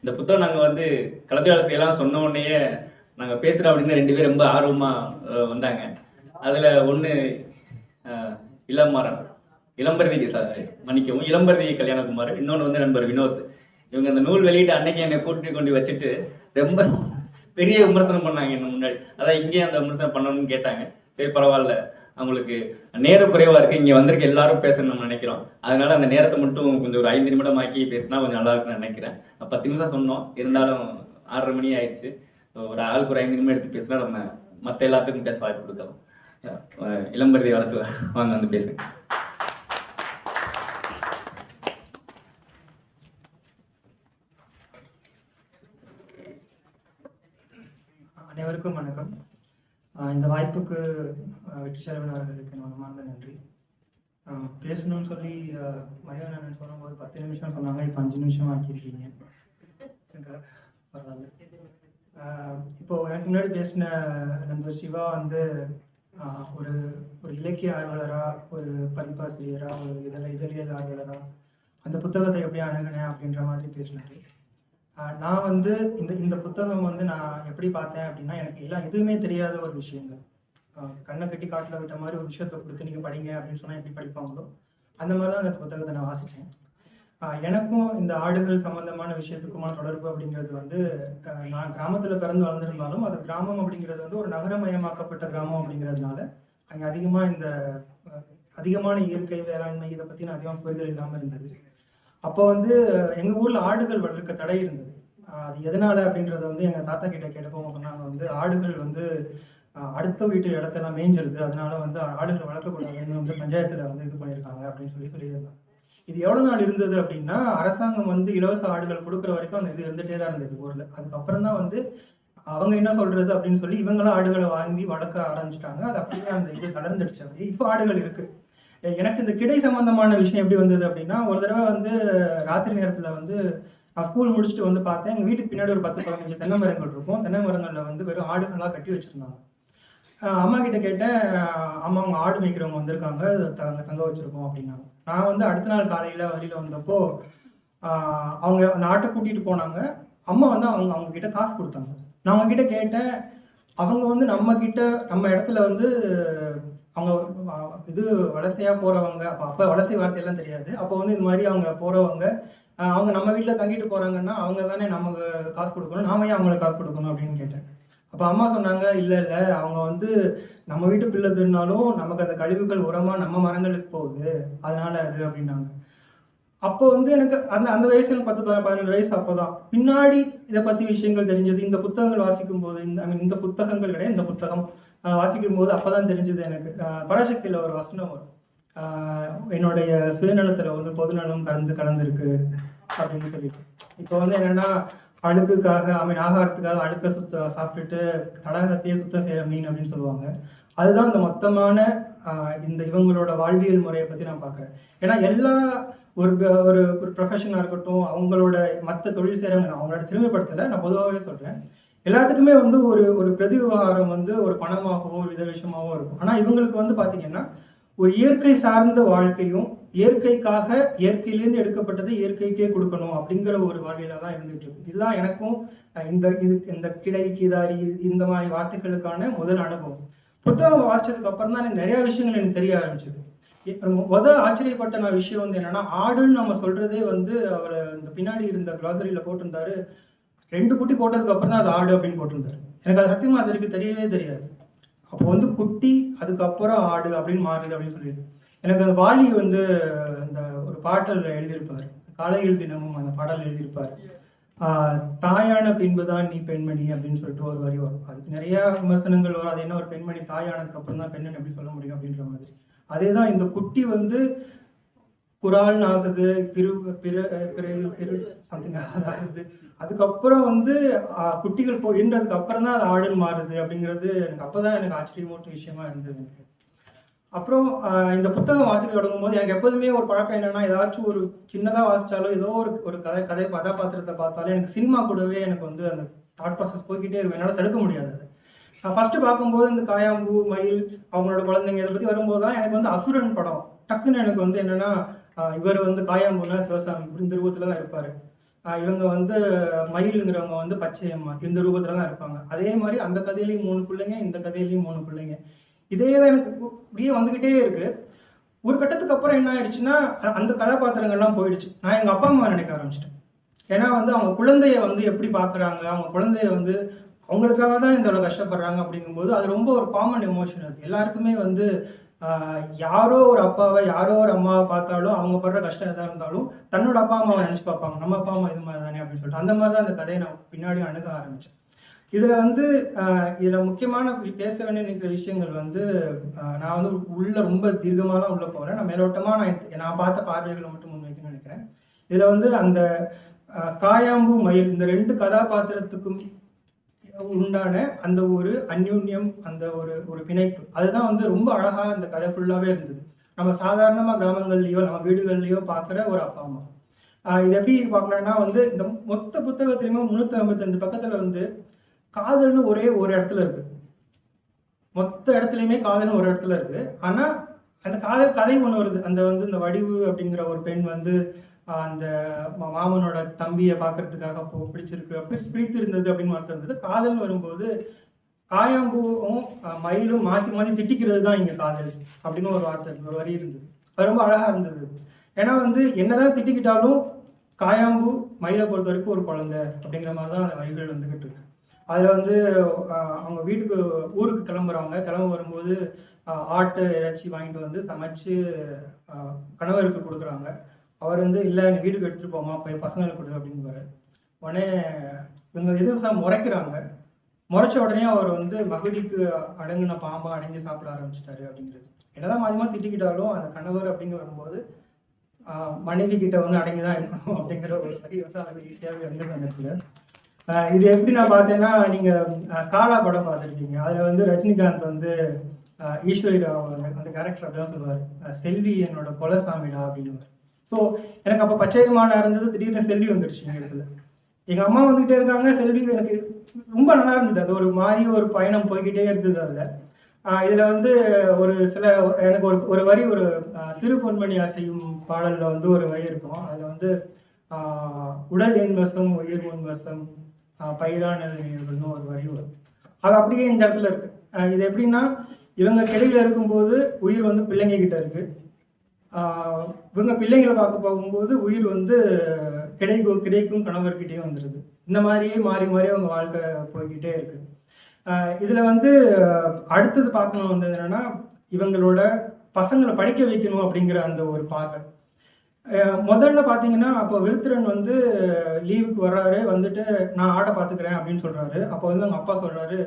இந்த புத்தகம் நாங்கள் வந்து கலத்தியாளர் செய்யலாம் சொன்ன உடனேயே நாங்கள் பேசுகிறோம் அப்படின்னு ரெண்டு பேரும் ரொம்ப ஆர்வமாக வந்தாங்க. அதில் ஒன்று இளமாறன் இளம்பரதி சார் மன்னிக்கவும் இளம்பரதி கல்யாணகுமார் இன்னொன்று வந்து நண்பர் வினோத். இவங்க அந்த நூல் வெளியிட்ட அன்னைக்கு என்னை கூட்டி கொண்டு வச்சுட்டு ரொம்ப பெரிய விமர்சனம் பண்ணாங்க என்ன முன்னாடி. அதான் இங்கேயே அந்த விமர்சனம் பண்ணணும்னு கேட்டாங்க. சரி பரவாயில்ல. அவங்களுக்கு நேரம் குறைவாக இருக்குது இங்கே வந்திருக்க எல்லாரும் பேசணும்னு நம்ம நினைக்கிறோம். அதனால் அந்த நேரத்தை மட்டும் கொஞ்சம் ஒரு ஐந்து நிமிடம் ஆக்கி பேசினா கொஞ்சம் நல்லா இருக்கும்னு நினைக்கிறேன். பத்து நிமிஷம் சொன்னோம். இருந்தாலும் ஆறரை மணி ஆயிடுச்சு. ஒரு ஆளுக்கு ஒரு ஐந்து நிமிடம் எடுத்து பேசினா நம்ம மற்ற எல்லாத்துக்கும் பேச வாய்ப்பு கொடுக்கலாம். இளம்பருதி வரச்சு வாங்க வந்து பேசுங்க. அனைவருக்கும் வணக்கம். இந்த வாய்ப்புக்கு வெற்றி செலவன் அவர்களுக்கு என்னோட மனமார்ந்த நன்றி. பேசணும்னு சொல்லி ஆஹ் மணிவண்ணன் சொல்லும்போது பத்து நிமிஷம் சொன்னாங்க இப்போ அஞ்சு நிமிஷம் ஆக்கியிருக்கீங்க. பரவாயில்ல. இப்போ எனக்கு முன்னாடி பேசின நண்பர் சிவா வந்து ஒரு ஒரு இலக்கிய ஆர்வலரா ஒரு பதிப்பாசிரியரா ஒரு இதழ இதழியல் ஆர்வலரா அந்த புத்தகத்தை எப்படி அணுகினேன் அப்படின்ற மாதிரி பேசினாரு. நான் வந்து இந்த இந்த புத்தகம் வந்து நான் எப்படி பார்த்தேன் அப்படின்னா எனக்கு எல்லாம் எதுவுமே தெரியாத ஒரு விஷயங்கள். கண்ணை கட்டி காட்டில் விட்ட மாதிரி ஒரு விஷயத்தை கொடுத்து நீங்கள் படிங்க அப்படின்னு சொன்னால் எப்படி படிப்பாங்களோ அந்த மாதிரி தான் அந்த புத்தகத்தை நான் வாசித்தேன். எனக்கும் இந்த ஆடுகள் சம்பந்தமான விஷயத்துக்குமான தொடர்பு அப்படிங்கிறது வந்து நான் கிராமத்தில் பிறந்து வளர்ந்திருந்தாலும் அது கிராமம் அப்படிங்கிறது வந்து ஒரு நகரமயமாக்கப்பட்ட கிராமம் அப்படிங்கிறதுனால அங்கே அதிகமாக இந்த அதிகமான இயற்கை வேளாண்மை இதை பற்றி நான் அதிகமாக புரிதல் இல்லாமல் இருந்தது. அப்போ வந்து எங்கள் ஊரில் ஆடுகள் வளர்க்க தடை இருந்தது. அது எதனால அப்படின்றத வந்து எங்கள் தாத்தா கிட்ட கேட்டப்போ அவங்க சொன்னாங்க வந்து ஆடுகள் வந்து அடுத்த வீட்டு இடத்தெல்லாம் மேய்ஞ்சிருது. அதனால வந்து ஆடுகள் வளர்க்கக்கூடாதுன்னு வந்து பஞ்சாயத்தில் வந்து இது பண்ணியிருக்காங்க அப்படின்னு சொல்லி சொல்லியிருந்தாங்க. இது எவ்வளோ நாள் இருந்தது அப்படின்னா அரசாங்கம் வந்து இலவச ஆடுகள் கொடுக்குற வரைக்கும் அந்த இது இருந்துகிட்டே தான் இருந்தது ஊரில் அதுக்கப்புறம் தான் வந்து அவங்க என்ன சொல்றது அப்படின்னு சொல்லி இவங்களும் ஆடுகளை வாங்கி வளர்க்க ஆரம்பிச்சிட்டாங்க. அது அப்படியே அந்த இது தளர்ந்துடுச்சு அப்படியே. இப்போ ஆடுகள் இருக்கு. எனக்கு இந்த கிடை சம்பந்தமான விஷயம் எப்படி வந்தது அப்படின்னா ஒரு தடவை வந்து ராத்திரி நேரத்தில் வந்து நான் ஸ்கூல் முடிச்சுட்டு வந்து பார்த்தேன். எங்கள் வீட்டுக்கு பின்னாடி ஒரு பத்து பதினஞ்சு தென்னை மரங்கள் இருக்கும். தென்னை மரங்களில் வந்து வெறும் ஆடுகளாக கட்டி வச்சுருந்தாங்க. அம்மா கிட்ட கேட்டேன் அம்மா அவங்க ஆடு மேய்க்கிறவங்க வந்திருக்காங்க. தங்க தங்க வச்சுருக்கோம் அப்படின்னாங்க. நான் வந்து அடுத்த நாள் காலையில் வெளியில் வந்தப்போ அவங்க அந்த ஆட்டை கூட்டிகிட்டு போனாங்க. அம்மா வந்து அவங்க அவங்க கிட்ட காசு கொடுத்தாங்க. நான் அவங்க கிட்ட கேட்டேன் அவங்க வந்து நம்ம கிட்ட நம்ம இடத்துல வந்து அவங்க இது வலசையாக போகிறவங்க அப்போ அப்போ வலசை வார்த்தையெல்லாம் தெரியாது. அப்போ வந்து இது மாதிரி அவங்க போகிறவங்க அவங்க நம்ம வீட்டில் தங்கிட்டு போகிறாங்கன்னா அவங்க தானே நமக்கு காசு கொடுக்கணும் நாம ஏன் அவங்களுக்கு காசு கொடுக்கணும் அப்படின்னு கேட்டேன். அப்போ அம்மா சொன்னாங்க இல்லை இல்லை அவங்க வந்து நம்ம வீட்டு பிள்ளை திருநாலும் நமக்கு அந்த கழிவுகள் உரமாக நம்ம மரங்களுக்கு போகுது அதனால அது அப்படின்னாங்க. அப்போ வந்து எனக்கு அந்த அந்த வயசு எனக்கு பத்து ப- பதினேழு வயசு அப்போதான். பின்னாடி இதை பற்றி விஷயங்கள் தெரிஞ்சது இந்த புத்தகங்கள் வாசிக்கும் போது இந்த ஐ மீன் இந்த புத்தகங்கள் கிடையாது இந்த புத்தகம் வாசிக்கும் போது அப்பதான் தெரிஞ்சது எனக்கு. பராசக்தியில் ஒரு வசனம் வரும். என்னுடைய சுயநலத்தில் வந்து பொதுநலம் கலந்து கலந்துருக்கு. அப்படின்னு சொல்லிட்டு. இப்போ வந்து என்னன்னா அழுக்குக்காக ஐ மீன் ஆகாரத்துக்காக அழுக்க சுத்த சாப்பிட்டுட்டு தடாகத்தையே சுத்தம் செய்யற மீன் அப்படின்னு சொல்லுவாங்க. அதுதான் இந்த மொத்தமான இந்த இவங்களோட வாழ்வியல் முறையை பத்தி நான் பார்க்குறேன் ஏன்னா எல்லா ஒரு ஒரு ஒரு ப்ரொஃபஷனாக இருக்கட்டும் அவங்களோட மற்ற தொழில் செய்கிறவங்க நான் அவங்களோட திரும்பப்படுத்தலை நான் பொதுவாகவே சொல்கிறேன் எல்லாத்துக்குமே வந்து ஒரு ஒரு பிரதி விவகாரம் வந்து ஒரு பணமாகவோ ஒரு வித விஷயமாகவோ இருக்கும். ஆனால் இவங்களுக்கு வந்து பார்த்தீங்கன்னா ஒரு இயற்கை சார்ந்த வாழ்க்கையும் இயற்கைக்காக இயற்கையிலேருந்து எடுக்கப்பட்டதை இயற்கைக்கே கொடுக்கணும் அப்படிங்கிற ஒரு வகையில தான் இருந்துட்டு இருக்கு. இதுதான் எனக்கும் இந்த இது இந்த கிடை கிதாரி இந்த மாதிரி வார்த்தைகளுக்கான முதல் அனுபவம். புத்தகம் வாசிச்சதுக்கு அப்புறம் தான் எனக்கு நிறைய விஷயங்கள் எனக்கு தெரிய ஆரம்பிச்சது. முதல் ஆச்சரியப்பட்ட நான் விஷயம் வந்து என்னன்னா ஆடுன்னு நம்ம சொல்றதே வந்து அவர் இந்த பின்னாடி இருந்த கிளாசரியில போட்டிருந்தாரு. ரெண்டு குட்டி போட்டதுக்கு அப்புறம் தான் அது ஆடு அப்படின்னு போட்டிருந்தாரு. எனக்கு அது சத்தியமா அது வரைக்கும் தெரியவே தெரியாது. அப்போ வந்து குட்டி அதுக்கப்புறம் ஆடு அப்படின்னு மாறுது அப்படின்னு சொல்லிது எனக்கு அந்த வாலி வந்து இந்த ஒரு பாட்டல் எழுதியிருப்பார். காலையில் தினமும் அந்த பாடல் எழுதியிருப்பார். தாயான தாயான பின்புதான் நீ பெண்மணி அப்படின்னு சொல்லிட்டு ஒரு வரி வரும். அதுக்கு நிறைய விமர்சனங்கள் வரும். அது என்ன ஒரு பெண்மணி தாயானதுக்கு அப்புறம் தான் பெண்மணி எப்படி சொல்ல முடியும் அப்படின்ற மாதிரி. அதே தான் இந்த குட்டி வந்து குரான் ஆகுது பிரு பிற பிற பிற சம்திங் ஆகுது. அதுக்கப்புறம் வந்து குட்டிகள் போயின்றதுக்கு அப்புறம் தான் அது ஆடல் மாறுது அப்படிங்கிறது எனக்கு அப்பதான் எனக்கு ஆச்சரியமூட்டு விஷயமா இருந்தது எனக்கு. அப்புறம் இந்த புத்தகம் வாசிக்க தொடங்கும் போது எனக்கு எப்போதுமே ஒரு பழக்கம் என்னன்னா ஏதாச்சும் ஒரு சின்னதாக வாசிச்சாலும் ஏதோ ஒரு ஒரு கதை கதை கதாபாத்திரத்தை பார்த்தாலும் எனக்கு சினிமா கூடவே எனக்கு வந்து அந்த தாட் ப்ராசஸ் போய்கிட்டே இருக்கும். என்னால் தடுக்க முடியாது அது. நான் ஃபஸ்ட்டு பார்க்கும்போது இந்த காயாம்பூ மயில் அவங்களோட குழந்தைங்க இதை பற்றி வரும்போது தான் எனக்கு வந்து அசுரன் படம் டக்குன்னு எனக்கு வந்து என்னென்னா இவர் வந்து காயாம்பூர்ல சிவசாமி இந்த ரூபத்தில் தான் இருப்பார். இவங்க வந்து மயிலுங்கிறவங்க வந்து பச்சையம்மா இந்த ரூபத்துல தான் இருப்பாங்க. அதே மாதிரி அந்த கதையிலையும் மூணு பிள்ளைங்க இந்த கதையிலையும் மூணு பிள்ளைங்க. இதே தான் எனக்கு கு- அப்படியே வந்துக்கிட்டே இருக்கு. ஒரு கட்டத்துக்கு அப்புறம் என்ன ஆயிடுச்சுன்னா அந்த கதாபாத்திரங்கள்லாம் போயிடுச்சு. நான் எங்கள் அப்பா அம்மா நினைக்க ஆரம்பிச்சிட்டேன். ஏன்னா வந்து அவங்க குழந்தைய வந்து எப்படி பார்க்குறாங்க அவங்க குழந்தைய வந்து அவங்களுக்காக தான் இந்த கஷ்டப்படுறாங்க அப்படிங்கும்போது அது ரொம்ப ஒரு காமன் எமோஷன் அது. எல்லாருக்குமே வந்து யாரோ ஒரு அப்பாவை யாரோ ஒரு அம்மாவை பார்த்தாலும் அவங்க படுற கஷ்டம் எதாக இருந்தாலும் தன்னோட அப்பா அம்மாவை நினச்சி பார்ப்பாங்க. நம்ம அப்பா அம்மா இது மாதிரி தானே அப்படின்னு சொல்லிட்டு. அந்த மாதிரி தான் அந்த கதையை நான் பின்னாடி அணுக ஆரம்பித்தேன் இதில் வந்து இதில் முக்கியமான பேச வேண்டிய நிற்கிற விஷயங்கள் வந்து நான் வந்து உள்ளே ரொம்ப தீர்க்கமாலாம் உள்ள போகிறேன் நான் மேலோட்டமாக நான் நான் பார்த்த பார்வைகளை மட்டும் முன்வைக்கணும்னு நினைக்கிறேன். இதில் வந்து அந்த காயாம்பு மயில் இந்த ரெண்டு கதாபாத்திரத்துக்கும் உண்டான அந்த ஒரு அந்யூன்யம் அந்த ஒரு ஒரு பிணைப்பு. அதுதான் வந்து ரொம்ப அழகா அந்த கதை ஃபுல்லாகவே இருந்தது. நம்ம சாதாரணமா கிராமங்கள்லயோ நம்ம வீடுகள்லயோ பார்க்குற ஒரு அப்பா அம்மா. இது எப்படி பார்க்கலாம்னா வந்து இந்த மொத்த புத்தகத்திலையுமே முந்நூற்றி ஐம்பத்தஞ்சு பக்கத்துல வந்து காதல்னு ஒரே ஒரு இடத்துல இருக்கு. மொத்த இடத்துலையுமே காதல்னு ஒரு இடத்துல இருக்கு. ஆனா அந்த காதல் கதை ஒன்று வருது. அந்த வந்து இந்த வடிவு அப்படிங்கிற ஒரு பெண் வந்து அந்த மா- மாமனோட தம்பியை பார்க்கறதுக்காக போ பிடிச்சிருக்கு. அப்படி பிடித்து இருந்தது அப்படின்னு வார்த்தை இருந்தது காதல்னு வரும்போது காயாம்பூவும் மயிலும் மாற்றி மாற்றி திட்டிக்கிறது தான் இங்கே காதல் அப்படின்னு ஒரு வார்த்தை ஒரு வரி இருந்தது. அது ரொம்ப அழகாக இருந்தது. ஏன்னா வந்து என்னதான் திட்டிக்கிட்டாலும் காயாம்பூ மயிலை பொறுத்த வரைக்கும் ஒரு குழந்தை அப்படிங்கிற மாதிரி தான் அந்த வரிகள் வந்துக்கிட்டு இருக்கு. அதில் வந்து அவங்க வீட்டுக்கு ஊருக்கு கிளம்புறவங்க கிளம்ப வரும்போது ஆட்டு இறைச்சி வாங்கிட்டு வந்து சமைச்சு கணவருக்கு கொடுக்குறாங்க. அவர் வந்து இல்லை நீ வீட்டுக்கு எடுத்துகிட்டு போமா போய் பசங்களுக்கு கொடு அப்படிங்குவாரு உடனே இவங்க எதிர்ப்பு முறைக்கிறாங்க. முறைச்ச உடனே அவர் வந்து மகுடிக்கு அடங்கின பாம்பா அடங்கி சாப்பிட ஆரம்பிச்சிட்டாரு அப்படிங்கிறது. என்னதான் அதிகமாக திட்டிக்கிட்டாலும் அந்த கணவர் அப்படிங்க வரும்போது மனைவி கிட்ட வந்து அடங்கி தான் இருக்கணும் அப்படிங்கிற ஒரு சரி வந்து அது ஈஸியாகவே வந்து அந்த இடத்துல. இது எப்படி நான் பார்த்தேன்னா நீங்கள் காலா படம் பார்த்துருக்கீங்க. அதில் வந்து ரஜினிகாந்த் வந்து ஈஸ்வரி ராவ் அந்த கேரக்டர் அப்படிதான் சொல்லுவார். செல்வி என்னோட கொலசாமிடா அப்படின்னு ஸோ எனக்கு அப்போ பச்சையமான இருந்தது திடீர்னு செல்வி வந்துருச்சு எங்கள் இடத்துல. எங்கள் அம்மா வந்துக்கிட்டே இருக்காங்க செல்வி எனக்கு ரொம்ப நல்லா இருந்தது. அது ஒரு மாதிரி ஒரு பயணம் போய்கிட்டே இருந்தது அதில். இதில் வந்து ஒரு சில எனக்கு ஒரு ஒரு வரி ஒரு சிறு பொன்மணி அசையும் பாடலில் வந்து ஒரு வரி இருக்கும். அதில் வந்து உடல் இன்பசம் வசம் உயிர் உன் வசம் பயிரானது ஒரு வரி வரும். அது அப்படியே இந்த இடத்துல இருக்குது இது எப்படின்னா இவங்க கிடையில் இருக்கும்போது உயிர் வந்து பிள்ளைங்க கிட்ட இருக்குது இவங்க பிள்ளைங்களை பார்க்க போகும்போது உயிர் வந்து கிடைக்கும் கிடைக்கும் கணவர்கிட்டயும் வந்துடுது இந்த மாதிரியே மாறி மாறி அவங்க வாழ்க்கை போய்கிட்டே இருக்கு. இதில் வந்து அடுத்தது பார்க்கணும் வந்து என்னென்னா இவங்களோட பசங்களை படிக்க வைக்கணும் அப்படிங்கிற அந்த ஒரு பார்வை. முதல்ல பார்த்தீங்கன்னா அப்போ விருத்திரன் வந்து லீவுக்கு வர்றாரு வந்துட்டு நான் ஆடை பார்த்துக்கிறேன் அப்படின்னு சொல்கிறாரு அப்போ வந்து அவங்க அப்பா சொல்கிறாரு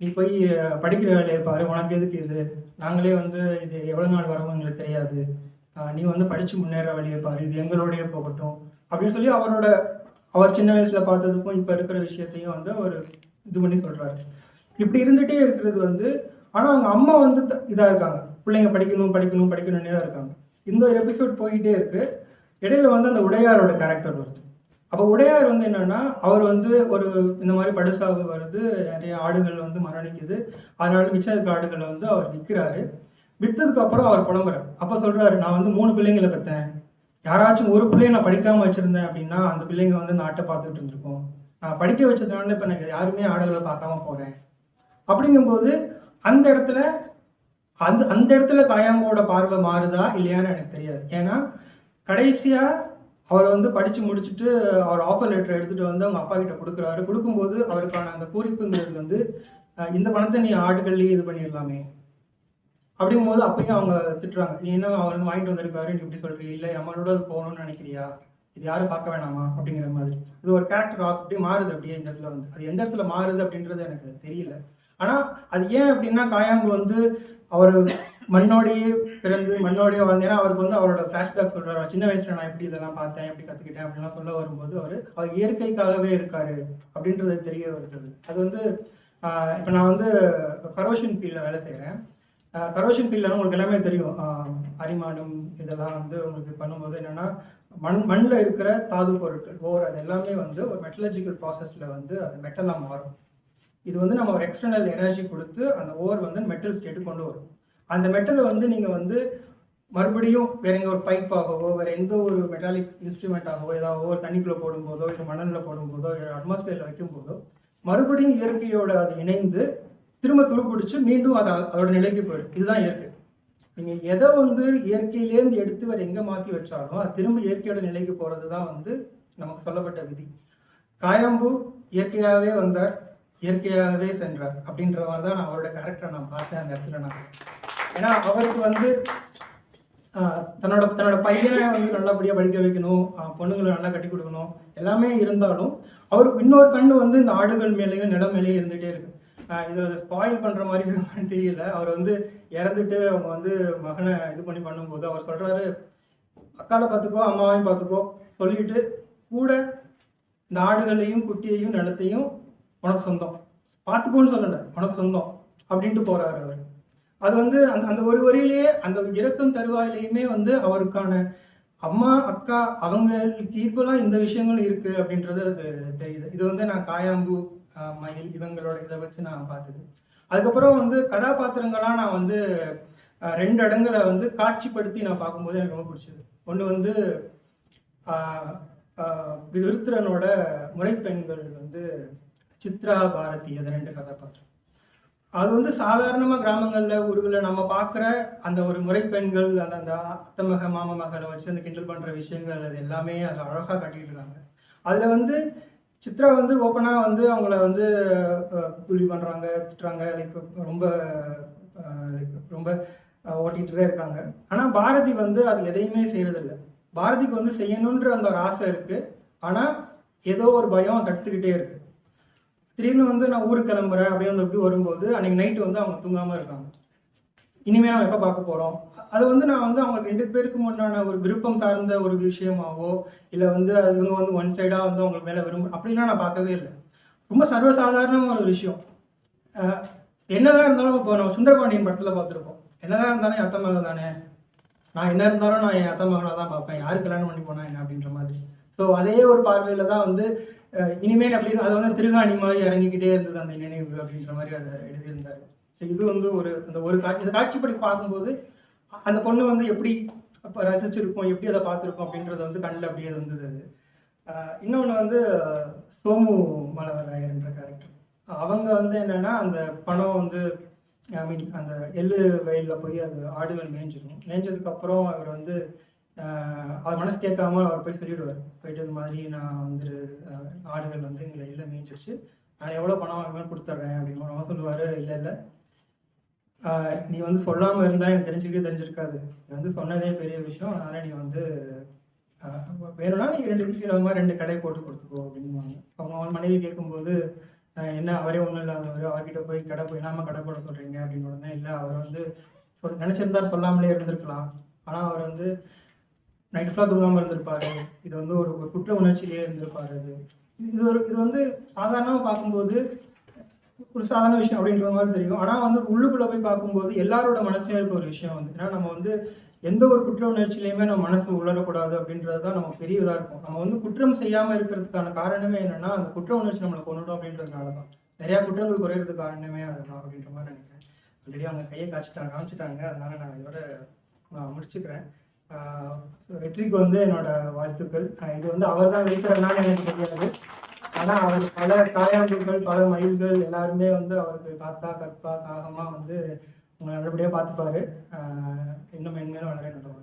நீ போய் படிக்கிற வேலையை பாரு உனக்கு எதுக்கு இது? நாங்களே வந்து இது எவ்வளோ நாள் வரவும் எங்களுக்கு தெரியாது. நீ வந்து படித்து முன்னேற வழியை பாரு இது எங்களோடையே போகட்டும். அப்படின்னு சொல்லி அவரோட அவர் சின்ன வயசில் பார்த்ததுக்கும் இப்போ இருக்கிற விஷயத்தையும் வந்து அவர் இது பண்ணி சொல்கிறாரு இப்படி இருந்துகிட்டே இருக்கிறது வந்து ஆனால் அவங்க அம்மா வந்து த- இருக்காங்க. பிள்ளைங்க படிக்கணும் படிக்கணும் படிக்கணும்னே தான் இருக்காங்க. இந்த எபிசோட் போயிட்டே இருக்கு. இடையில வந்து அந்த உடையாரோட கேரக்டர் வருது. அப்போ உடையார் வந்து என்னன்னா அவர் வந்து ஒரு இந்த மாதிரி படுசாவு வருது நிறைய ஆடுகள் வந்து மரணிக்குது. அதனால மிச்சம் இருக்க ஆடுகளை வந்து அவர் விற்கிறாரு. விற்றதுக்கு அப்புறம் அவர் புலம்புறார். அப்போ சொல்கிறாரு நான் வந்து மூணு பிள்ளைங்களை பெற்றேன் யாராச்சும் ஒரு பிள்ளைய நான் படிக்காமல் வச்சுருந்தேன் அப்படின்னா அந்த பிள்ளைங்க வந்து நாட்டை பார்த்துட்டு இருந்திருக்கும். நான் படிக்க வச்சதுனால இப்போ எனக்கு யாருமே ஆடுகளை பார்க்காம போகிறேன் அப்படிங்கும்போது அந்த இடத்துல அந்த அந்த இடத்துல காயாம்போட பார்வை மாறுதா இல்லையான்னு எனக்கு தெரியாது. ஏன்னா கடைசியாக அவர் வந்து படித்து முடிச்சுட்டு அவர் ஆஃபர் லெட்டர் எடுத்துகிட்டு வந்து அவங்க அப்பா கிட்ட கொடுக்குறாரு. கொடுக்கும்போது அவருக்கான அந்த பூரிப்புங்கிறது வந்து இந்த பணத்தை நீ ஆடுகள்லேயே இது பண்ணிடலாமே. அப்படிங்கும்போது அப்பயும் அவங்க திட்டுறாங்க. நீ என்ன அவர் வந்து வாங்கிட்டு வந்திருக்காரு? நீ இப்படி சொல்றீ இல்லை நம்மளோட அது போகணும்னு நினைக்கிறியா? இது யாரும் பார்க்க வேணாமா? அப்படிங்கிற மாதிரி. இது ஒரு கேரக்டர் ஆக் அப்படியே மாறுது அப்படியே இந்த இடத்துல வந்து. அது எந்த இடத்துல மாறுது அப்படின்றது எனக்கு தெரியல. ஆனால் அது ஏன் அப்படின்னா காயாம்பு வந்து அவர் மண்ணோடையே பிறந்து மண்ணோடையே வாழ்ந்தேன்னா அவருக்கு வந்து அவரோட ஃப்ளாஷ்பேக் சொல்கிறார் அவர் சின்ன வயசுல நான் எப்படி இதெல்லாம் பார்த்தேன் எப்படி கற்றுக்கிட்டேன் அப்படின்லாம் சொல்ல வரும்போது அவர் அவர் இயற்கைக்காகவே இருக்காரு அப்படின்றது தெரிய வருது. அது வந்து இப்போ நான் வந்து கரோஷன் ஃபீல்டில் வேலை செய்கிறேன் கரோஷன் ஃபீல்டில் உங்களுக்கு எல்லாமே தெரியும். அரிமானம் இதெல்லாம் வந்து உங்களுக்கு பண்ணும்போது என்னென்னா மண் மண்ணில் இருக்கிற தாது பொருட்கள் ஓர் அது எல்லாமே வந்து ஒரு மெட்டலஜிக்கல் ப்ராசஸில் வந்து அது மெட்டலாக மாறும். இது வந்து நம்ம ஒரு எக்ஸ்டர்னல் எனர்ஜி கொடுத்து அந்த ஓர் வந்து மெட்டல் ஸ்டேட்டு கொண்டு வரும். அந்த மெட்டலை வந்து நீங்கள் வந்து மறுபடியும் வேற எங்கே ஒரு பைப்பாகவோ வேறு எந்த ஒரு மெட்டாலிக் இன்ஸ்ட்ருமெண்ட்டாகவோ ஏதாவது ஒரு தண்ணிக்குள்ளே போடும்போதோ இல்லை மணலில் போடும்போதோ இல்லை அட்மாஸ்பியரில் வைக்கும்போதோ மறுபடியும் இயற்கையோட அது இணைந்து திரும்ப துருப்பிடிச்சு மீண்டும் அதை அதோட நிலைக்கு போயிடும் இதுதான் இயற்கை. நீங்க எதை வந்து இயற்கையிலேருந்து எடுத்து வர எங்க மாத்தி வச்சாலும் அது திரும்ப இயற்கையோட நிலைக்கு போறது தான் வந்து நமக்கு சொல்லப்பட்ட விதி. காயம்பு இயற்கையாகவே வந்தார் இயற்கையாகவே சென்றார் அப்படின்ற மாதிரி தான் நான் அவரோட கேரக்டரை நான் பார்த்தேன் அந்த இடத்துல நான். ஏன்னா அவருக்கு வந்து தன்னோட தன்னோட பையனை வந்து நல்லபடியாக படிக்க வைக்கணும் பொண்ணுங்களை நல்லா கட்டி கொடுக்கணும் எல்லாமே இருந்தாலும் அவருக்கு இன்னொரு கண்ணு வந்து இந்த ஆடுகள் மேலேயும் நிலம் மேலேயும் இருந்துகிட்டே இருக்குது இது ஸ்பாயில் பண்ணுற மாதிரி இருக்குமான்னு தெரியல. அவர் வந்து இறந்துட்டு அவங்க வந்து மகனை இது பண்ணி பண்ணும்போது அவர் சொல்கிறாரு அக்காவை பார்த்துக்கோ அம்மாவையும் பார்த்துக்கோ. சொல்லிட்டு கூட இந்த ஆடுகளையும் குட்டியையும் நிலத்தையும் உனக்கு சொந்தம். பார்த்துக்கோன்னு சொல்லலை உனக்கு சொந்தம் அப்படின்ட்டு போறாரு அவர். அது வந்து அந்த அந்த ஒரு வரியிலேயே அந்த இறக்கும் தருவாயிலையுமே வந்து அவருக்கான அம்மா அக்கா அவங்களுக்கு ஈக்குவலாக இந்த விஷயங்களும் இருக்குது அப்படின்றது அது தெரியுது. இது வந்து நான் காயாம்பு மயில் இவங்களோட இதை வச்சு நான் பார்த்தது. அதுக்கப்புறம் வந்து கதாபாத்திரங்களாக நான் வந்து ரெண்டு இடங்களை வந்து காட்சிப்படுத்தி நான் பார்க்கும்போது எனக்கு ரொம்ப பிடிச்சது. ஒன்று வந்து விருத்திரனோட முறைப்பெண்கள் வந்து சித்ரா பாரதி அது ரெண்டு கதாபாத்திரம். அது வந்து சாதாரணமாக கிராமங்களில் ஊர்களில் நம்ம பார்க்குற அந்த ஒரு முறைப்பெண்கள் அந்த அந்த அத்தமக மாம மகளை வச்சு அந்த கிண்டல் பண்ணுற விஷயங்கள் அது எல்லாமே அதை அழகாக காட்டிட்டு இருக்காங்க. அதில் வந்து சித்ரா வந்து ஓப்பனாக வந்து அவங்கள வந்து புள்ளி பண்ணுறாங்க திட்டுறாங்க லைக் ரொம்ப லைக் ரொம்ப ஓட்டிகிட்டு தான் இருக்காங்க. ஆனால் பாரதி வந்து அது எதையுமே செய்கிறதில்ல பாரதிக்கு வந்து செய்யணுன்ற அந்த ஒரு ஆசை இருக்குது ஆனால் ஏதோ ஒரு பயம் தடுத்துக்கிட்டே இருக்குது திடீர்னு வந்து நான் ஊருக்கு கிளம்புறேன் அப்படின்னு வந்து வரும்போது அன்றைக்கி நைட்டு வந்து அவங்க தூங்காமல் இருக்காங்க. இனிமேல் நம்ம எப்போ பார்க்க போகிறோம் அது வந்து நான் வந்து அவங்க ரெண்டு பேருக்கும் முன்னான ஒரு விருப்பம் சார்ந்த ஒரு விஷயமாவோ இல்லை வந்து அது இவங்க வந்து ஒன் சைடாக வந்து அவங்க மேலே விரும்ப அப்படின்லாம் நான் பார்க்கவே இல்லை. ரொம்ப சர்வசாதாரணமான ஒரு விஷயம். என்னதான் இருந்தாலும் இப்போ நம்ம சுந்தரபாண்டியன் படத்தில் பார்த்துருப்போம். என்னதான் இருந்தாலும் என் அத்தை மகன் தானே. நான் என்ன இருந்தாலும் நான் என் அத்தை மகனாக தான் பார்ப்பேன். யாரு கல்யாணம் பண்ணி போனா என்ன அப்படின்ற மாதிரி. ஸோ அதே ஒரு பார்வையில் தான் வந்து இனிமேல் அப்படின்னு அது வந்து திருகாணி மாதிரி இறங்கிக்கிட்டே இருந்தது அந்த நினைவு அப்படின்ற மாதிரி அதை எழுதியிருந்தாரு. ஸோ இது வந்து ஒரு அந்த ஒரு காட்சி இந்த காட்சிப்படி பார்க்கும்போது அந்த பொண்ணு வந்து எப்படி அப்போ ரசிச்சிருக்கோம் எப்படி அதை பார்த்துருக்கோம் அப்படின்றது வந்து கண்ணில் அப்படியே வந்தது அது. இன்னொன்று வந்து சோமு மலவராயர் என்ற கேரக்டர் அவங்க வந்து என்னென்னா அந்த பணம் வந்து ஐ மீன் அந்த எள்ளு வயலில் போய் அது ஆடுகள் மேய்ஞ்சிடும் மேய்ஞ்சதுக்கப்புறம் அவர் வந்து அவர் மனசு கேட்காம அவர் போய் சொல்லிவிடுவார் போயிட்டு இந்த மாதிரி நான் வந்து ஆடுகள் வந்து எங்களை எள்ளு மேய்ஞ்சிடுச்சு நான் எவ்வளோ பணம் வாங்குவேன் கொடுத்துட்றேன் அப்படின்னு. அவன் சொல்லுவார் இல்லை இல்லை. நீ வந்து சொல்லாமல் இருந்தால் எனக்கு தெரிஞ்சுக்கவே தெரிஞ்சிருக்காது. நீ வந்து சொன்னதே பெரிய விஷயம். அதனால் நீ வந்து வேணும்னா நீ ரெண்டு வீட்டில் மாதிரி ரெண்டு கடை போட்டு கொடுத்துக்கோ அப்படின்னுவாங்க. அவங்க அவன் மனைவி கேட்கும்போது என்ன அவரே ஒன்றும் இல்லாதவர் அவர்கிட்ட போய் கடை போய் இல்லாமல் கடை போட சொல்கிறீங்க அப்படின்னு உடனே இல்லை அவர் வந்து சொல் நினச்சிருந்தார் சொல்லாமலே இருந்திருக்கலாம். ஆனால் அவர் வந்து நைட் ஃபுல்லாக தூங்காமல் இருந்திருப்பாரு. இது வந்து ஒரு ஒரு குற்ற உணர்ச்சியிலே இருந்திருப்பாரு இது இது ஒரு இது வந்து சாதாரணமாக பார்க்கும்போது ஒரு சாதாரண விஷயம் அப்படின்ற மாதிரி தெரியும். ஆனால் வந்து உள்ளுக்குள்ளே போய் பார்க்கும்போது எல்லாரோட மனசுலயும் இருக்க ஒரு விஷயம் வந்து. ஏன்னா நம்ம வந்து எந்த ஒரு குற்ற உணர்ச்சியிலையுமே நம்ம மனசு உளரக்கூடாது அப்படின்றது தான் நமக்கு பெரிய இதாக இருக்கும். நம்ம வந்து குற்றம் செய்யாமல் இருக்கிறதுக்கான காரணமே என்னென்னா அந்த குற்ற உணர்ச்சி நம்மளை கொண்டுடும் அப்படின்றதுனால தான். நிறையா குற்றங்கள் குறையிறதுக்கு காரணமே அதுதான் அப்படின்ற மாதிரி நினைக்கிறேன். ஆல்ரெடி அவங்க கையை காய்ச்சிட்டாங்க காமிச்சிட்டாங்க. அதனால் நான் இதோட நான் முடிச்சுக்கிறேன். வெற்றிக்கு வந்து என்னோட வாழ்த்துக்கள். இது வந்து அவர் தான் வைக்கிறதுனால எனக்கு தெரியாது. ஆனால் அவர் பல காயாம்புகள் பல மயில்கள் எல்லாருமே வந்து அவருக்கு காத்தா கற்பா காகமா வந்து உங்களை நல்லபடியாக பார்த்துப்பாரு. இன்னும் மென்மேலும் வளர என்னோட